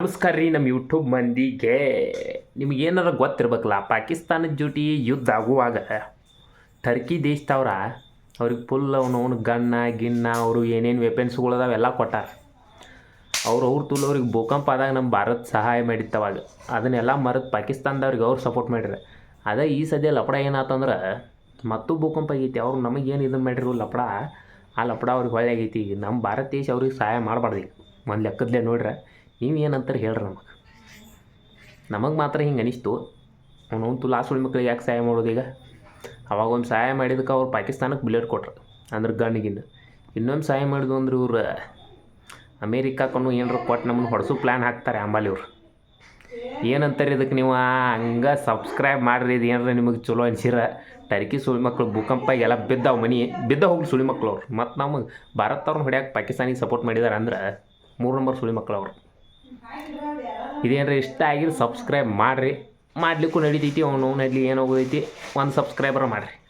ನಮಸ್ಕಾರ ರೀ ನಮ್ಮ ಯೂಟ್ಯೂಬ್ ಮಂದಿಗೆ. ನಿಮ್ಗೆ ಏನಾರ ಗೊತ್ತಿರ್ಬೇಕಲ್ಲ, ಪಾಕಿಸ್ತಾನದ ಜೊತೆ ಯುದ್ಧ ಆಗುವಾಗ ಟರ್ಕಿ ದೇಶದವ್ರ ಅವ್ರಿಗೆ ಫುಲ್ ಅವನವನು ಗಣ್ಣ ಗಿಣ್ಣ ಅವರು ಏನೇನು ವೆಪನ್ಸ್ಗಳು ಅದಾವೆಲ್ಲ ಕೊಟ್ಟಾರ. ಅವ್ರು ಅವ್ರ ತುಲ್ ಅವ್ರಿಗೆ ಭೂಕಂಪ ಆದಾಗ ನಮ್ಮ ಭಾರತ ಸಹಾಯ ಮಾಡಿತ್ತವಾಗ ಅದನ್ನೆಲ್ಲ ಮರೆತು ಪಾಕಿಸ್ತಾನದವ್ರಿಗೆ ಅವ್ರು ಸಪೋರ್ಟ್ ಮಾಡ್ಯಾರ ಅದೇ ಈ ಸದ್ಯ ಲಪಡ ಏನಾತಂದ್ರೆ ಮತ್ತು ಭೂಕಂಪ ಆಗೈತಿ, ಅವ್ರು ನಮಗೇನು ಇದನ್ನು ಮಾಡಿರು ಲಪಡ, ಆ ಲಪಡ ಅವ್ರಿಗೆ ಒಳ್ಳೆಯ ಆಗೈತಿ. ನಮ್ಮ ಭಾರತ ದೇಶ ಅವ್ರಿಗೆ ಸಹಾಯ ಮಾಡಬಾರ್ದು ಒಂದು ಲೆಕ್ಕದಲ್ಲೇ ನೋಡ್ರೆ ನೀವು ಏನಂತಾರೆ ಹೇಳ್ರಿ ನಮಗೆ. ನಮಗೆ ಮಾತ್ರ ಹಿಂಗೆ ಅನಿಸ್ತು. ಅವನು ತುಲಾ ಸುಳಿ ಮಕ್ಳಿಗೆ ಯಾಕೆ ಸಹಾಯ ಮಾಡೋದು ಈಗ? ಅವಾಗ ಒಂದು ಸಹಾಯ ಮಾಡಿದಕ್ಕೆ ಅವ್ರು ಪಾಕಿಸ್ತಾನಕ್ಕೆ ಬುಲೆಟ್ ಕೊಟ್ರು, ಅಂದ್ರೆ ಗನ್ಗಿನ್ನ ಇನ್ನೊಂದು ಸಹಾಯ ಮಾಡಿದ್ವು ಅಂದ್ರೆ ಇವ್ರು ಅಮೇರಿಕಾಕ್ಕೂ ಏನಾರು ಕೊಟ್ಟು ನಮ್ಮನ್ನು ಹೊಡೆಸು ಪ್ಲ್ಯಾನ್ ಹಾಕ್ತಾರೆ ಅಂಬಾಲಿ ಇವ್ರು. ಏನಂತಾರೆ ಇದಕ್ಕೆ ನೀವು? ಹಂಗೆ ಸಬ್ಸ್ಕ್ರೈಬ್ ಮಾಡ್ರಿ, ಇದು ಏನಾರ ನಿಮಗೆ ಚಲೋ ಅನ್ಸಿರ. ಟರ್ಕಿ ಸುಳಿ ಮಕ್ಕಳು ಭೂಕಂಪ ಎಲ್ಲ ಬಿದ್ದಾವೆ ಮನೆ, ಬಿದ್ದ ಹೋಗ್ಲಿ ಸುಳಿ ಮಕ್ಕಳು ಅವ್ರು ಮತ್ತು ನಮಗೆ ಭಾರತವ್ರನ್ನ ಹೊಡ್ಯಾಕೆ ಪಾಕಿಸ್ತಾನಿಗೆ ಸಪೋರ್ಟ್ ಮಾಡಿದಾರೆ ಅಂದ್ರೆ ಮೂರು ನಂಬರ್ ಸುಳಿ ಮಕ್ಕಳು ಅವ್ರು ಇದೇನ್ರಿ ಇಷ್ಟ ಆಗಿದ್ರೆ ಸಬ್ಸ್ಕ್ರೈಬ್ ಮಾಡಿರಿ. ಮಾಡಲಿಕ್ಕೂ ನಡೀತೈತಿ ಅವನು ನಡಲಿ ಏನು ಹೋಗೋದೈತಿ ಒಂದು ಸಬ್ಸ್ಕ್ರೈಬರ್ ಮಾಡಿರಿ.